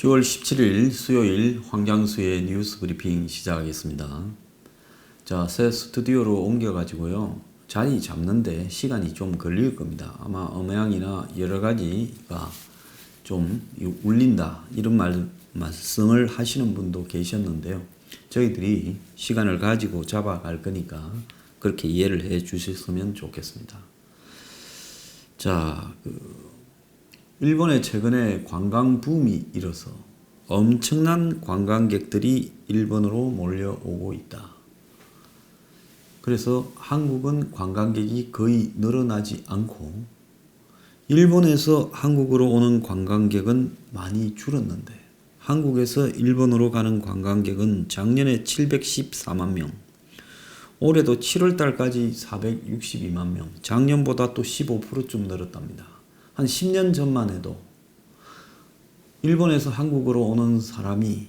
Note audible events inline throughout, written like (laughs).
10월 17일 수요일 황장수의 뉴스 브리핑 시작하겠습니다. 자, 새 스튜디오로 옮겨가지고요. 자리 잡는데 시간이 좀 걸릴 겁니다. 아마 음향이나 여러 가지가 좀 울린다. 이런 말, 말씀을 하시는 분도 계셨는데요. 저희들이 시간을 가지고 잡아갈 거니까 그렇게 이해를 해 주셨으면 좋겠습니다. 자, 그, 일본에 최근에 관광 붐이 일어서 엄청난 관광객들이 일본으로 몰려오고 있다. 그래서 한국은 관광객이 거의 늘어나지 않고 일본에서 한국으로 오는 관광객은 많이 줄었는데 한국에서 일본으로 가는 관광객은 작년에 714만 명, 올해도 7월 달까지 462만 명, 작년보다 또 15%좀 늘었답니다. 한 10년 전만 해도 일본에서 한국으로 오는 사람이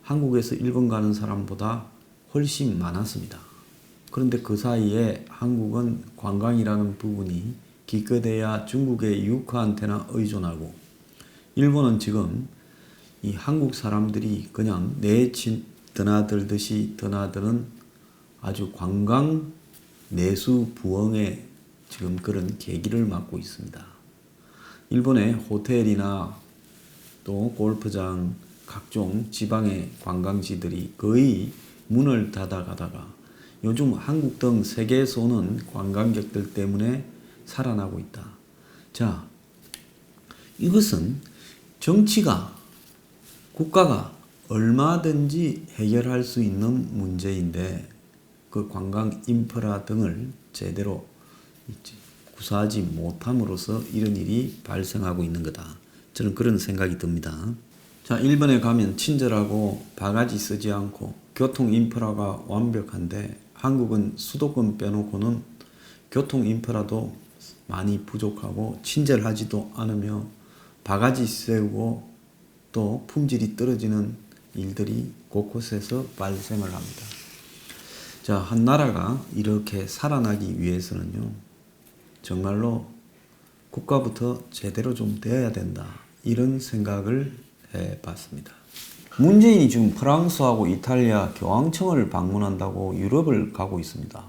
한국에서 일본 가는 사람보다 훨씬 많았습니다. 그런데 그 사이에 한국은 관광이라는 부분이 기껏해야 중국의 유카한테나 의존하고 일본은 지금 이 한국 사람들이 그냥 내친 드나들듯이 드나드는 아주 관광 내수 부흥의 지금 그런 계기를 맞고 있습니다. 일본의 호텔이나 또 골프장 각종 지방의 관광지들이 거의 문을 닫아가다가 요즘 한국 등 세계에서 오는 관광객들 때문에 살아나고 있다. 자, 이것은 정치가 국가가 얼마든지 해결할 수 있는 문제인데 그 관광 인프라 등을 제대로 구사하지 못함으로써 이런 일이 발생하고 있는 거다. 저는 그런 생각이 듭니다. 자, 일본에 가면 친절하고 바가지 쓰지 않고 교통 인프라가 완벽한데 한국은 수도권 빼놓고는 교통 인프라도 많이 부족하고 친절하지도 않으며 바가지 세우고 또 품질이 떨어지는 일들이 곳곳에서 발생을 합니다. 자, 한 나라가 이렇게 살아나기 위해서는요, 정말로 국가부터 제대로 좀 되어야 된다. 이런 생각을 해 봤습니다. 문재인이 지금 프랑스하고 이탈리아 교황청을 방문한다고 유럽을 가고 있습니다.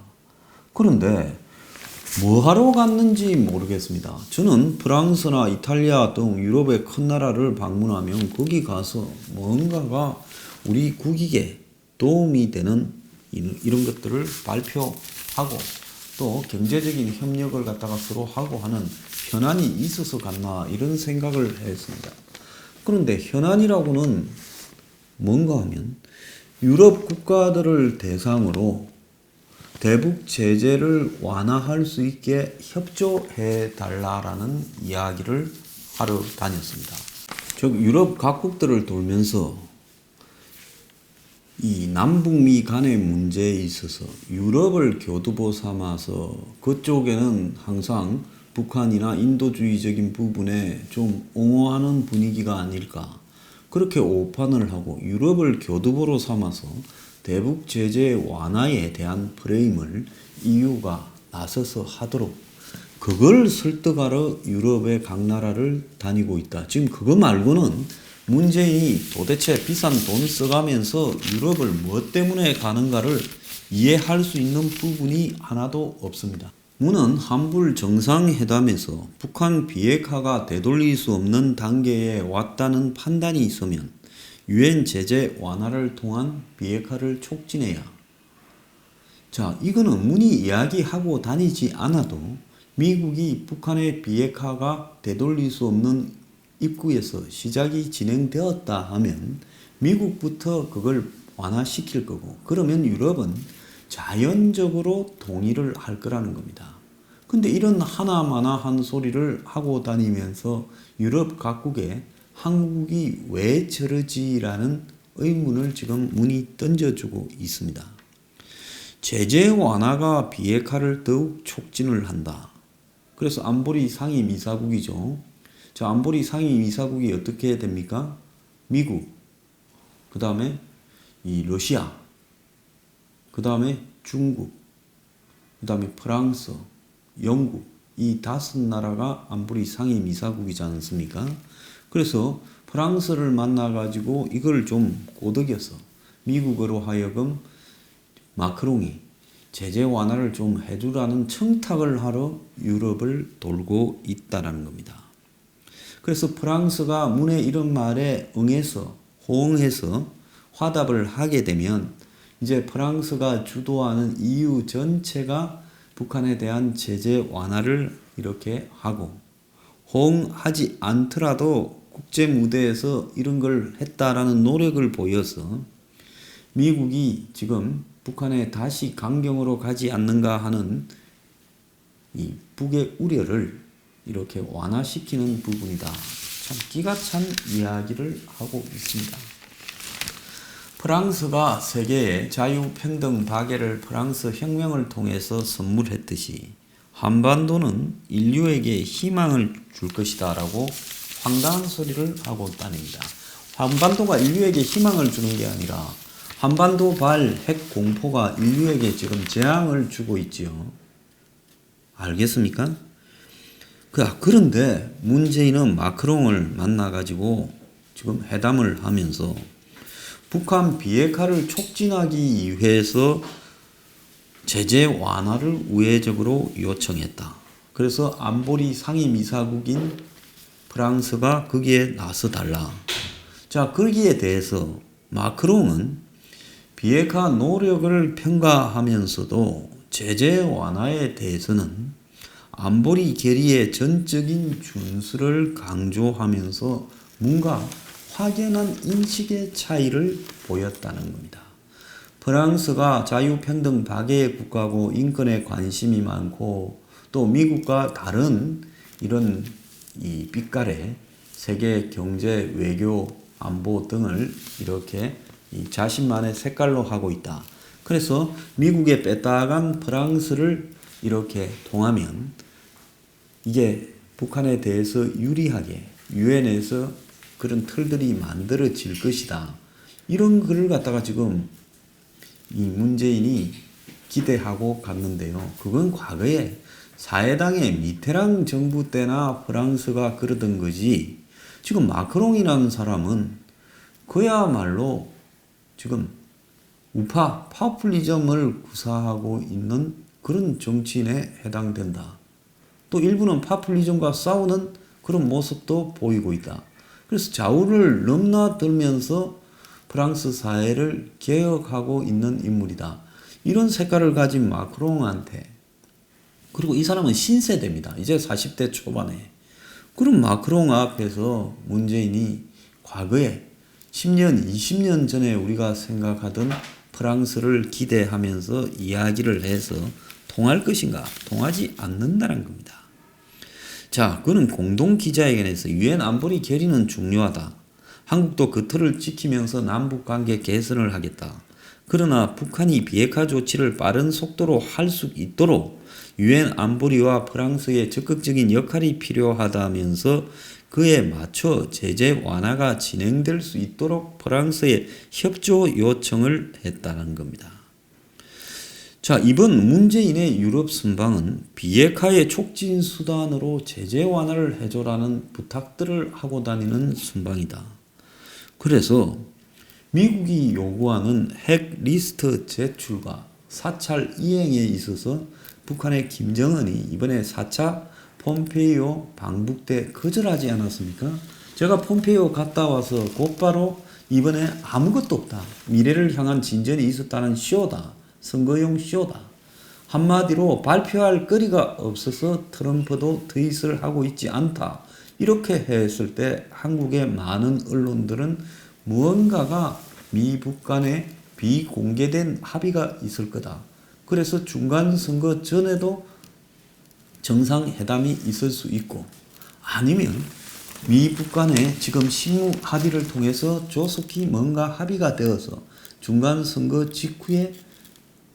그런데 뭐 하러 갔는지 모르겠습니다. 저는 프랑스나 이탈리아 등 유럽의 큰 나라를 방문하면 거기 가서 뭔가가 우리 국익에 도움이 되는 이런 것들을 발표하고 또 경제적인 협력을 갖다가 서로 하고 하는 현안이 있어서 갔나 이런 생각을 했습니다. 그런데 현안이라고는 뭔가 하면 유럽 국가들을 대상으로 대북 제재를 완화할 수 있게 협조해 달라라는 이야기를 하러 다녔습니다. 즉 유럽 각국들을 돌면서 이 남북미 간의 문제에 있어서 유럽을 교두보 삼아서 그쪽에는 항상 북한이나 인도주의적인 부분에 좀 옹호하는 분위기가 아닐까. 그렇게 오판을 하고 유럽을 교두보로 삼아서 대북 제재 완화에 대한 프레임을 EU가 나서서 하도록 그걸 설득하러 유럽의 각 나라를 다니고 있다. 지금 그거 말고는 문재인이 도대체 비싼 돈 써가면서 유럽을 무엇 때문에 가는가를 이해할 수 있는 부분이 하나도 없습니다. 문은 한불 정상회담에서 북한 비핵화가 되돌릴 수 없는 단계에 왔다는 판단이 있으면 유엔 제재 완화를 통한 비핵화를 촉진해야. 자, 이거는 문이 이야기하고 다니지 않아도 미국이 북한의 비핵화가 되돌릴 수 없는 입구에서 시작이 진행되었다 하면 미국부터 그걸 완화시킬 거고 그러면 유럽은 자연적으로 동의를 할 거라는 겁니다. 근데 이런 하나마나한 소리를 하고 다니면서 유럽 각국에 한국이 왜 저러지라는 의문을 지금 문이 던져주고 있습니다. 제재 완화가 비핵화를 더욱 촉진을 한다. 그래서 안보리 상임이사국이죠. 저 안보리 상임이사국이 어떻게 됩니까? 미국, 그 다음에 이 러시아, 그 다음에 중국, 그 다음에 프랑스, 영국 이 다섯 나라가 안보리 상임이사국이지 않습니까? 그래서 프랑스를 만나가지고 이걸 좀 꼬드겨서 미국으로 하여금 마크롱이 제재 완화를 좀 해주라는 청탁을 하러 유럽을 돌고 있다라는 겁니다. 그래서 프랑스가 문의 이런 말에 응해서 호응해서 화답을 하게 되면 이제 프랑스가 주도하는 EU 전체가 북한에 대한 제재 완화를 이렇게 하고 호응하지 않더라도 국제 무대에서 이런 걸 했다라는 노력을 보여서 미국이 지금 북한에 다시 강경으로 가지 않는가 하는 이 북의 우려를 이렇게 완화시키는 부분이다. 참 기가 찬 이야기를 하고 있습니다. 프랑스가 세계에 자유평등 박애를 프랑스 혁명을 통해서 선물했듯이 한반도는 인류에게 희망을 줄 것이다 라고 황당한 소리를 하고 다닙니다. 한반도가 인류에게 희망을 주는 게 아니라 한반도 발 핵 공포가 인류에게 지금 재앙을 주고 있지요. 알겠습니까? 그, 아, 그런데 문재인은 마크롱을 만나가지고 지금 회담을 하면서 북한 비핵화를 촉진하기 위해서 제재 완화를 우회적으로 요청했다. 그래서 안보리 상임이사국인 프랑스가 거기에 나서달라. 자, 거기에 대해서 마크롱은 비핵화 노력을 평가하면서도 제재 완화에 대해서는 안보리 결의의 전적인 준수를 강조하면서 뭔가 확연한 인식의 차이를 보였다는 겁니다. 프랑스가 자유평등 박애의 국가고 인권에 관심이 많고 또 미국과 다른 이런 이 빛깔의 세계 경제 외교 안보 등을 이렇게 이 자신만의 색깔로 하고 있다. 그래서 미국에 뺐다간 프랑스를 이렇게 통하면 이게 북한에 대해서 유리하게 유엔에서 그런 틀들이 만들어질 것이다. 이런 글을 갖다가 지금 이 문재인이 기대하고 갔는데요. 그건 과거에 사회당의 미테랑 정부 때나 프랑스가 그러던 거지. 지금 마크롱이라는 사람은 그야말로 지금 우파 파퓰리즘을 구사하고 있는 그런 정치인에 해당된다. 또 일부는 파퓰리즘과 싸우는 그런 모습도 보이고 있다. 그래서 좌우를 넘나들면서 프랑스 사회를 개혁하고 있는 인물이다. 이런 색깔을 가진 마크롱한테 그리고 이 사람은 신세대입니다. 이제 40대 초반에. 그럼 마크롱 앞에서 문재인이 과거에 10년, 20년 전에 우리가 생각하던 프랑스를 기대하면서 이야기를 해서 통할 것인가? 통하지 않는다는 겁니다. 자, 그는 공동 기자회견에서 유엔 안보리 결의는 중요하다. 한국도 그 틀을 지키면서 남북 관계 개선을 하겠다. 그러나 북한이 비핵화 조치를 빠른 속도로 할 수 있도록 유엔 안보리와 프랑스의 적극적인 역할이 필요하다면서 그에 맞춰 제재 완화가 진행될 수 있도록 프랑스에 협조 요청을 했다는 겁니다. 자, 이번 문재인의 유럽 순방은 비핵화의 촉진 수단으로 제재 완화를 해줘라는 부탁들을 하고 다니는 순방이다. 그래서 미국이 요구하는 핵 리스트 제출과 사찰 이행에 있어서 북한의 김정은이 이번에 4차 폼페이오 방북 때 거절하지 않았습니까? 제가 폼페이오 갔다 와서 곧바로 이번에 아무것도 없다. 미래를 향한 진전이 있었다는 쇼다. 선거용 쇼다. 한마디로 발표할 거리가 없어서 트럼프도 트윗을 하고 있지 않다. 이렇게 했을 때 한국의 많은 언론들은 무언가가 미북 간에 비공개된 합의가 있을 거다. 그래서 중간 선거 전에도 정상회담이 있을 수 있고 아니면 미북 간에 지금 실무 합의를 통해서 조속히 뭔가 합의가 되어서 중간 선거 직후에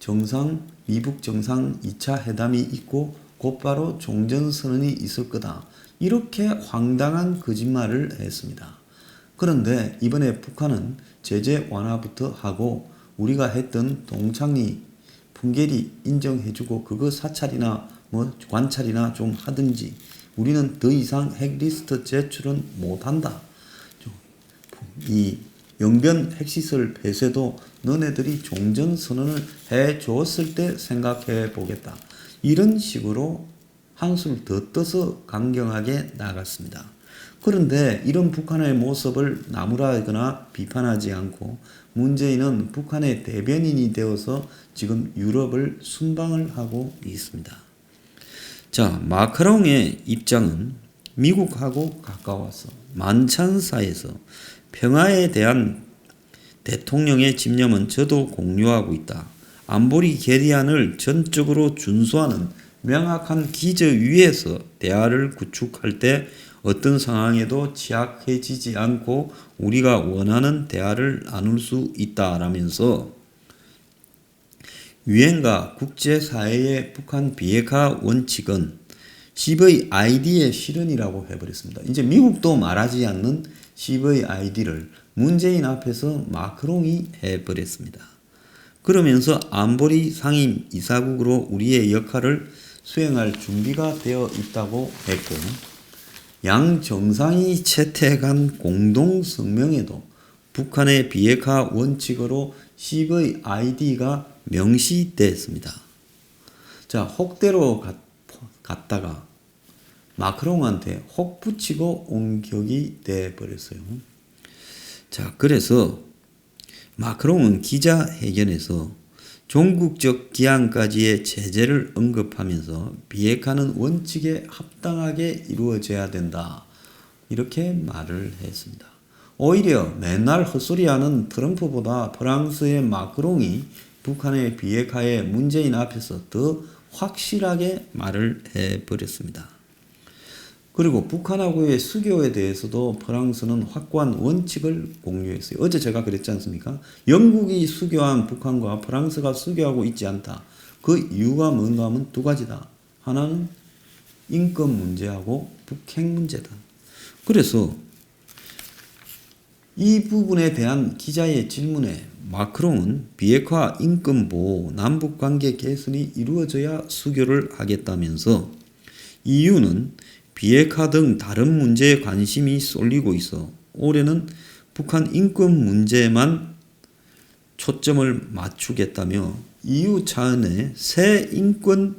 정상 미북 정상 2차 회담이 있고 곧바로 종전 선언이 있을 거다. 이렇게 황당한 거짓말을 했습니다. 그런데 이번에 북한은 제재 완화부터 하고 우리가 했던 동창리 풍계리 인정해주고 그거 사찰이나 뭐 관찰이나 좀 하든지 우리는 더 이상 핵리스트 제출은 못한다. 이 영변 핵시설 폐쇄도 너네들이 종전 선언을 해 주었을 때 생각해 보겠다. 이런 식으로 한술 더 떠서 강경하게 나갔습니다. 그런데 이런 북한의 모습을 나무라거나 비판하지 않고 문재인은 북한의 대변인이 되어서 지금 유럽을 순방을 하고 있습니다. 자, 마크롱의 입장은 미국하고 가까워서 만찬사에서 평화에 대한 대통령의 집념은 저도 공유하고 있다. 안보리 결의안을 전적으로 준수하는 명확한 기저 위에서 대화를 구축할 때 어떤 상황에도 취약해지지 않고 우리가 원하는 대화를 나눌 수 있다라면서 유엔과 국제사회의 북한 비핵화 원칙은 CVID의 실현이라고 해버렸습니다. 이제 미국도 말하지 않는 CVID를 문재인 앞에서 마크롱이 해버렸습니다. 그러면서 안보리 상임 이사국으로 우리의 역할을 수행할 준비가 되어 있다고 했고 양 정상이 채택한 공동 성명에도 북한의 비핵화 원칙으로 CVID가 명시됐습니다. 자, 혹대로 갔, 갔다가 마크롱한테 혹 붙이고 옹격이 돼 버렸어요. 자, 그래서 마크롱은 기자회견에서 종국적 기한까지의 제재를 언급하면서 비핵화는 원칙에 합당하게 이루어져야 된다. 이렇게 말을 했습니다. 오히려 맨날 헛소리하는 트럼프보다 프랑스의 마크롱이 북한의 비핵화에 문재인 앞에서 더 확실하게 말을 해버렸습니다. 그리고 북한하고의 수교에 대해서도 프랑스는 확고한 원칙을 공유했어요. 어제 제가 그랬지 않습니까? 영국이 수교한 북한과 프랑스가 수교하고 있지 않다. 그 이유가 뭔가 하면 두 가지다. 하나는 인권 문제하고 북핵 문제다. 그래서 이 부분에 대한 기자의 질문에 마크롱은 비핵화 인권 보호 남북 관계 개선이 이루어져야 수교를 하겠다면서 이유는 비핵화 등 다른 문제에 관심이 쏠리고 있어 올해는 북한 인권 문제만 초점을 맞추겠다며 EU 차원의 새 인권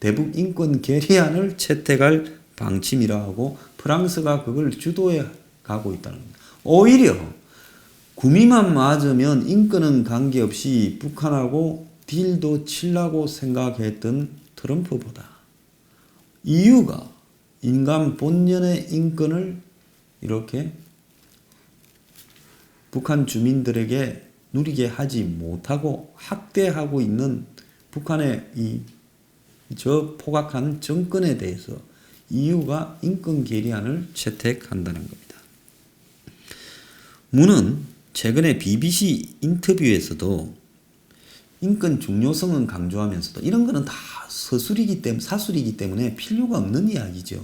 대북 인권 결의안을 채택할 방침이라 하고 프랑스가 그걸 주도해 가고 있다는 겁니다. 오히려 구미만 맞으면 인권은 관계없이 북한하고 딜도 칠라고 생각했던 트럼프보다 EU가 인간 본연의 인권을 이렇게 북한 주민들에게 누리게 하지 못하고 학대하고 있는 북한의 이 저 포각한 정권에 대해서 EU가 인권 결의안을 채택한다는 겁니다. 문은 최근에 BBC 인터뷰에서도 인권 중요성은 강조하면서도 이런 거는 다 서술이기 때문에 사술이기 때문에 필요가 없는 이야기죠.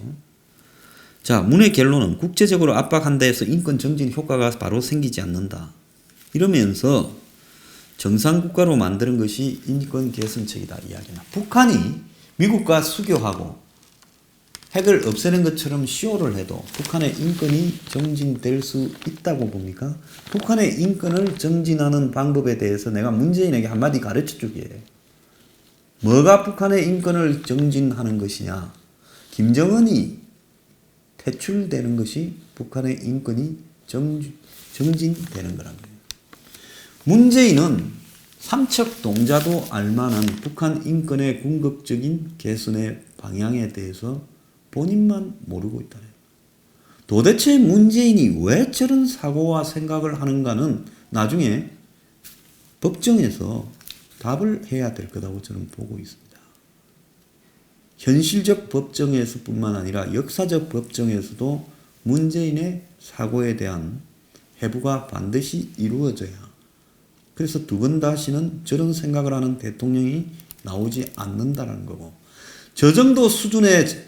자, 문의 결론은 국제적으로 압박한다 해서 인권 정진 효과가 바로 생기지 않는다. 이러면서 정상 국가로 만드는 것이 인권 개선책이다 이야기나. 북한이 미국과 수교하고 핵을 없애는 것처럼 쇼를 해도 북한의 인권이 정진될 수 있다고 봅니까? 북한의 인권을 정진하는 방법에 대해서 내가 문재인에게 한마디 가르쳐 주기에 뭐가 북한의 인권을 정진하는 것이냐? 김정은이 퇴출되는 것이 북한의 인권이 정, 정진되는 거예요. 문재인은 삼척 동자도 알만한 북한 인권의 궁극적인 개선의 방향에 대해서 본인만 모르고 있다. 도대체 문재인이 왜 저런 사고와 생각을 하는가는 나중에 법정에서 답을 해야 될 거라고 저는 보고 있습니다. 현실적 법정에서 뿐만 아니라 역사적 법정에서도 문재인의 사고에 대한 해부가 반드시 이루어져야 그래서 두 번 다시는 저런 생각을 하는 대통령이 나오지 않는다는 거고 저 정도 수준의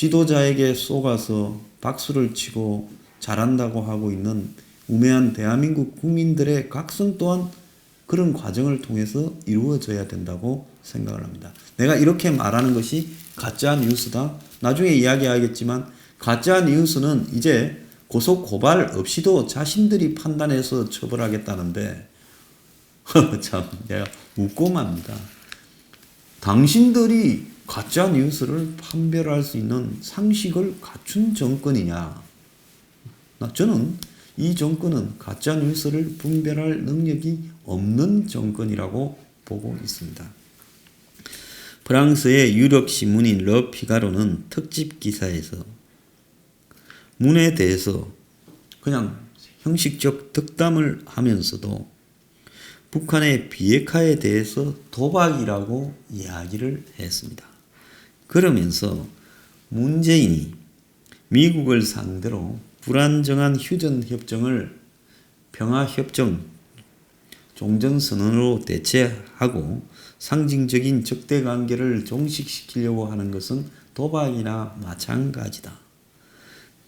지도자에게 속아서 박수를 치고 잘한다고 하고 있는 우매한 대한민국 국민들의 각성 또한 그런 과정을 통해서 이루어져야 된다고 생각을 합니다. 내가 이렇게 말하는 것이 가짜 뉴스다. 나중에 이야기하겠지만 가짜 뉴스는 이제 고소 고발 없이도 자신들이 판단해서 처벌하겠다는데 (laughs) 참 내가 웃고 맙니다. 당신들이 가짜 뉴스를 판별할 수 있는 상식을 갖춘 정권이냐? 나 저는 이 정권은 가짜 뉴스를 분별할 능력이 없는 정권이라고 보고 있습니다. 프랑스의 유력 신문인 러 피가로는 특집 기사에서 문에 대해서 그냥 형식적 득담을 하면서도 북한의 비핵화에 대해서 도박이라고 이야기를 했습니다. 그러면서 문재인이 미국을 상대로 불안정한 휴전 협정을 평화 협정 종전선언으로 대체하고 상징적인 적대 관계를 종식시키려고 하는 것은 도박이나 마찬가지다.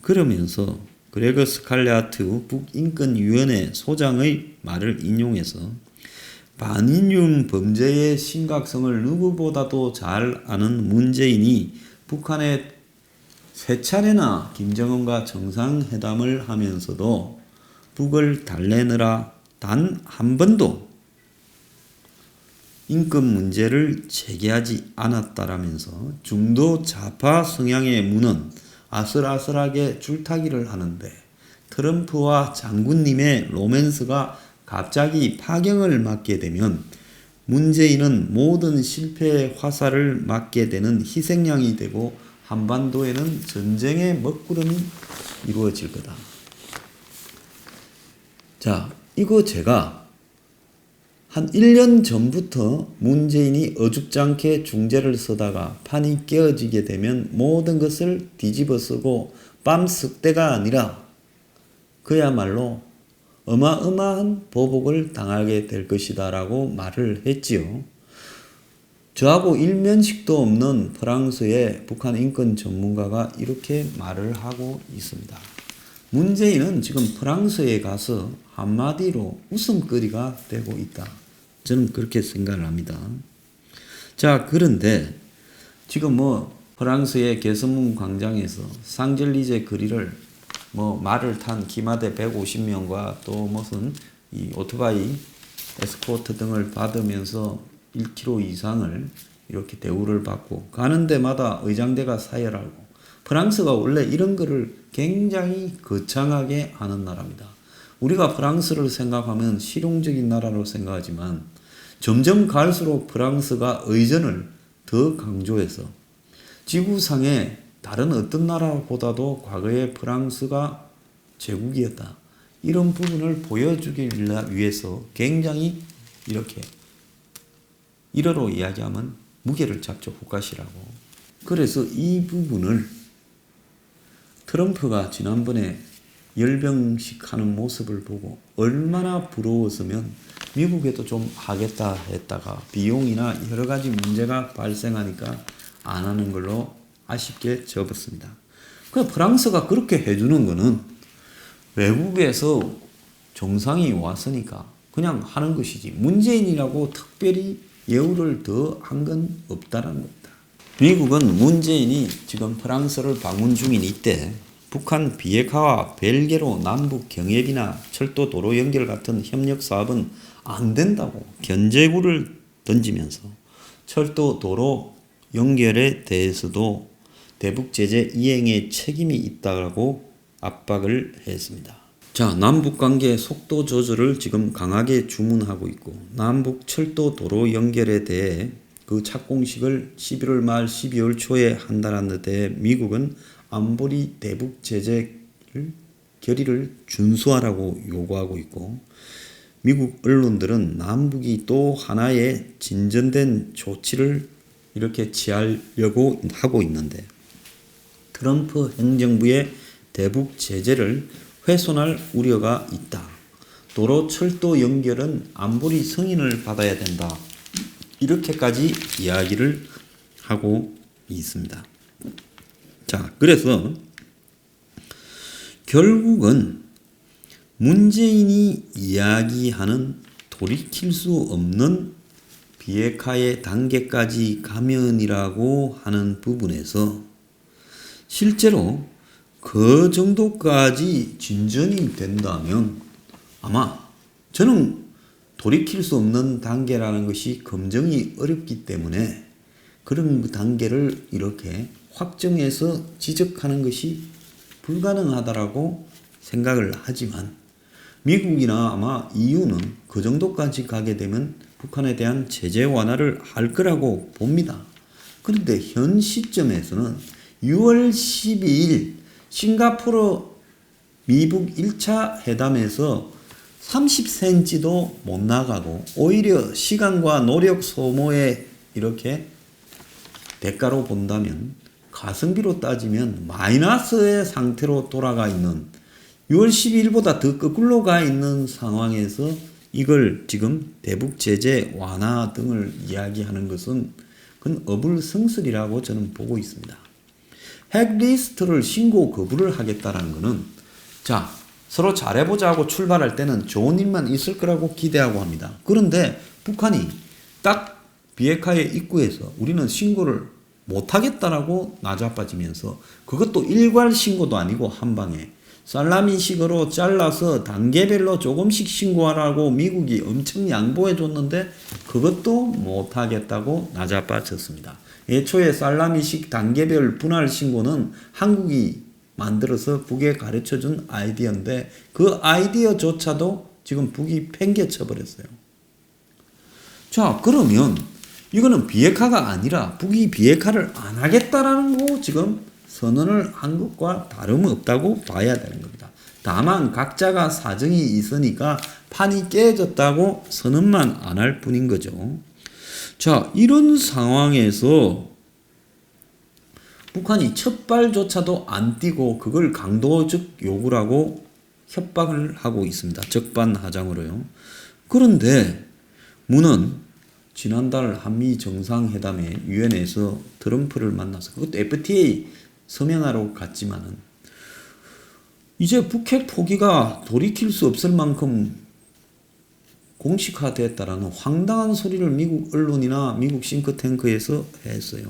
그러면서 그레거 스칼레아트 북인권위원회 소장의 말을 인용해서 반인륜 범죄의 심각성을 누구보다도 잘 아는 문재인이 북한에 세 차례나 김정은과 정상회담을 하면서도 북을 달래느라 단 한 번도 인권 문제를 제기하지 않았다라면서 중도 좌파 성향의 문은 아슬아슬하게 줄타기를 하는데 트럼프와 장군님의 로맨스가 갑자기 파경을 맞게 되면 문재인은 모든 실패의 화살을 맞게 되는 희생양이 되고 한반도에는 전쟁의 먹구름이 이루어질 거다. 자, 이거 제가 한 1년 전부터 문재인이 어줍잖게 중재를 쓰다가 판이 깨어지게 되면 모든 것을 뒤집어 쓰고 빰 쓱대가 아니라 그야말로 어마어마한 보복을 당하게 될 것이다 라고 말을 했지요. 저하고 일면식도 없는 프랑스의 북한 인권 전문가가 이렇게 말을 하고 있습니다. 문재인은 지금 프랑스에 가서 한마디로 웃음거리가 되고 있다. 저는 그렇게 생각을 합니다. 자, 그런데 지금 뭐 프랑스의 개선문 광장에서 상젤리제 거리를 뭐 말을 탄 기마대 150명과 또 무슨 이 오토바이 에스코트 등을 받으면서 1km 이상을 이렇게 대우를 받고 가는 데마다 의장대가 사열하고 프랑스가 원래 이런 거를 굉장히 거창하게 하는 나라입니다. 우리가 프랑스를 생각하면 실용적인 나라로 생각하지만 점점 갈수록 프랑스가 의전을 더 강조해서 지구상의 다른 어떤 나라보다도 과거에 프랑스가 제국이었다. 이런 부분을 보여주기 위해서 굉장히 이렇게 일어로 이야기하면 무게를 잡죠. 국가시라고. 그래서 이 부분을 트럼프가 지난번에 열병식 하는 모습을 보고 얼마나 부러웠으면 미국에도 좀 하겠다 했다가 비용이나 여러 가지 문제가 발생하니까 안 하는 걸로 아쉽게 접었습니다. 그 프랑스가 그렇게 해주는 거는 외국에서 정상이 왔으니까 그냥 하는 것이지 문재인이라고 특별히 예우를 더 한 건 없다는 겁니다. 미국은 문재인이 지금 프랑스를 방문 중인 이때 북한 비핵화와 별개로 남북 경협이나 철도 도로 연결 같은 협력 사업은 안 된다고 견제구를 던지면서 철도 도로 연결에 대해서도 대북 제재 이행에 책임이 있다고 압박을 했습니다. 자, 남북 관계 속도 조절을 지금 강하게 주문하고 있고 남북 철도 도로 연결에 대해 그 착공식을 11월 말 12월 초에 한다는 데 미국은 안보리 대북 제재를 결의를 준수하라고 요구하고 있고 미국 언론들은 남북이 또 하나의 진전된 조치를 이렇게 취하려고 하고 있는데 트럼프 행정부의 대북 제재를 훼손할 우려가 있다. 도로 철도 연결은 안보리 승인을 받아야 된다. 이렇게까지 이야기를 하고 있습니다. 자, 그래서 결국은 문재인이 이야기하는 돌이킬 수 없는 비핵화의 단계까지 가면이라고 하는 부분에서 실제로 그 정도까지 진전이 된다면 아마 저는 돌이킬 수 없는 단계라는 것이 검증이 어렵기 때문에 그런 단계를 이렇게 확정해서 지적하는 것이 불가능하다라고 생각을 하지만 미국이나 아마 EU는 그 정도까지 가게 되면 북한에 대한 제재 완화를 할 거라고 봅니다. 그런데 현 시점에서는 6월 12일 싱가포르 미북 1차 회담에서 30cm도 못 나가고 오히려 시간과 노력 소모에 이렇게 대가로 본다면 가성비로 따지면 마이너스의 상태로 돌아가 있는 6월 12일보다 더 거꾸로 가 있는 상황에서 이걸 지금 대북 제재 완화 등을 이야기하는 것은 그건 어불성설이라고 저는 보고 있습니다. 핵 리스트를 신고 거부를 하겠다라는 것은 자 서로 잘해보자고 출발할 때는 좋은 일만 있을 거라고 기대하고 합니다. 그런데 북한이 딱 비핵화의 입구에서 우리는 신고를 못하겠다라고 나자빠지면서 그것도 일괄 신고도 아니고 한 방에 살라미식으로 잘라서 단계별로 조금씩 신고하라고 미국이 엄청 양보해 줬는데 그것도 못하겠다고 나자빠졌습니다. 애초에 살라미식 단계별 분할 신고는 한국이 만들어서 북에 가르쳐 준 아이디어인데 그 아이디어조차도 지금 북이 팽개쳐 버렸어요. 자, 그러면 이거는 비핵화가 아니라 북이 비핵화를 안 하겠다라는 거 지금 선언을 한 것과 다름없다고 봐야 되는 겁니다. 다만 각자가 사정이 있으니까 판이 깨졌다고 선언만 안 할 뿐인 거죠. 자, 이런 상황에서 북한이 첫 발조차도 안 뛰고 그걸 강도적 요구를 하고 협박을 하고 있습니다. 적반하장으로요. 그런데 문은 지난달 한미 정상회담에 유엔에서 트럼프를 만나서 그것도 FTA 서명하러 갔지만은 이제 북핵 포기가 돌이킬 수 없을 만큼 공식화됐다라는 황당한 소리를 미국 언론이나 미국 싱크탱크에서 했어요.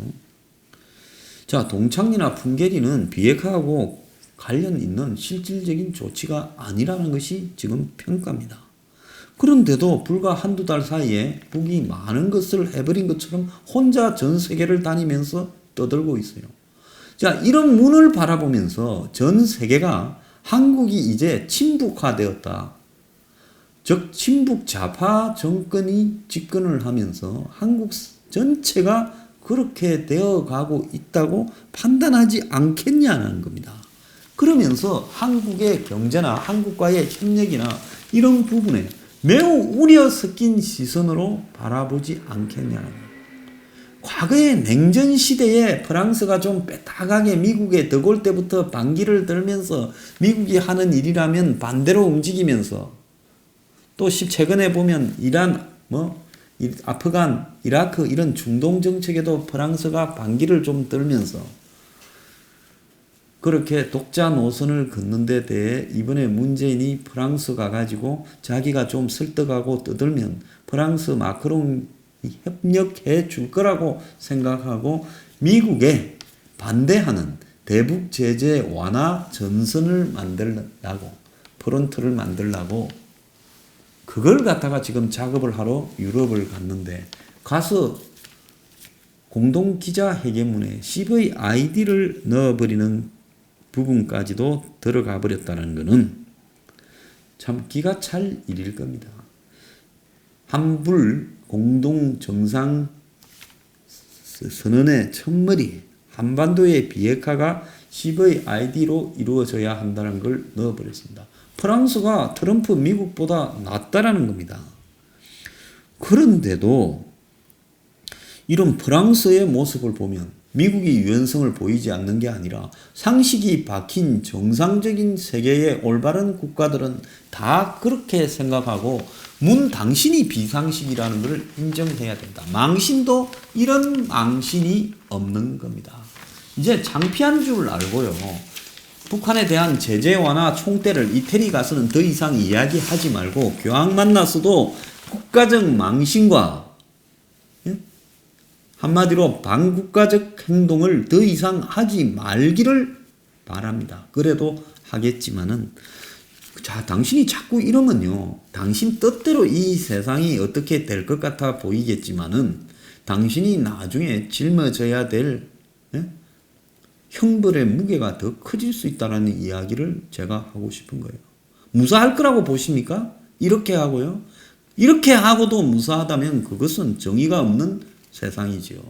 자, 동창리나 풍계리는 비핵화하고 관련 있는 실질적인 조치가 아니라는 것이 지금 평가입니다. 그런데도 불과 한두 달 사이에 북이 많은 것을 해버린 것처럼 혼자 전 세계를 다니면서 떠들고 있어요. 자, 이런 문을 바라보면서 전 세계가 한국이 이제 침북화되었다. 즉, 침북 좌파 정권이 집권을 하면서 한국 전체가 그렇게 되어 가고 있다고 판단하지 않겠냐는 겁니다. 그러면서 한국의 경제나 한국과의 협력이나 이런 부분에 매우 우려 섞인 시선으로 바라보지 않겠냐는. 과거의 냉전 시대에 프랑스가 좀 빼딱하게 미국에 더골 때부터 반기를 들면서 미국이 하는 일이라면 반대로 움직이면서 또 최근에 보면 이란 뭐 아프간, 이라크 이런 중동 정책에도 프랑스가 반기를 좀 들면서 그렇게 독자 노선을 걷는 데 대해 이번에 문재인이 프랑스 가가지고 자기가 좀 설득하고 떠들면 프랑스 마크롱 협력해 줄 거라고 생각하고 미국에 반대하는 대북 제재 완화 전선을 만들라고 프론트를 만들라고 그걸 갖다가 지금 작업을 하러 유럽을 갔는데 가서 공동 기자 회견문에 CVID를 넣어버리는 부분까지도 들어가 버렸다는 것은 참 기가 찰 일일 겁니다. 한불 공동 정상 선언의 첫머리 한반도의 비핵화가 CVID로 이루어져야 한다는 걸 넣어버렸습니다. 프랑스가 트럼프 미국보다 낫다라는 겁니다. 그런데도 이런 프랑스의 모습을 보면 미국이 유연성을 보이지 않는 게 아니라 상식이 박힌 정상적인 세계의 올바른 국가들은 다 그렇게 생각하고 문 당신이 비상식이라는 것을 인정해야 된다. 망신도 이런 망신이 없는 겁니다. 이제 창피한 줄 알고요. 북한에 대한 제재 완화 총대를 이태리 가서는 더 이상 이야기하지 말고 교황 만나서도 국가적 망신과 예? 한마디로 반국가적 행동을 더 이상 하지 말기를 바랍니다. 그래도 하겠지만은 자, 당신이 자꾸 이러면요. 당신 뜻대로 이 세상이 어떻게 될 것 같아 보이겠지만은 당신이 나중에 짊어져야 될 예? 형벌의 무게가 더 커질 수 있다라는 이야기를 제가 하고 싶은 거예요. 무사할 거라고 보십니까? 이렇게 하고요. 이렇게 하고도 무사하다면 그것은 정의가 없는 세상이지요.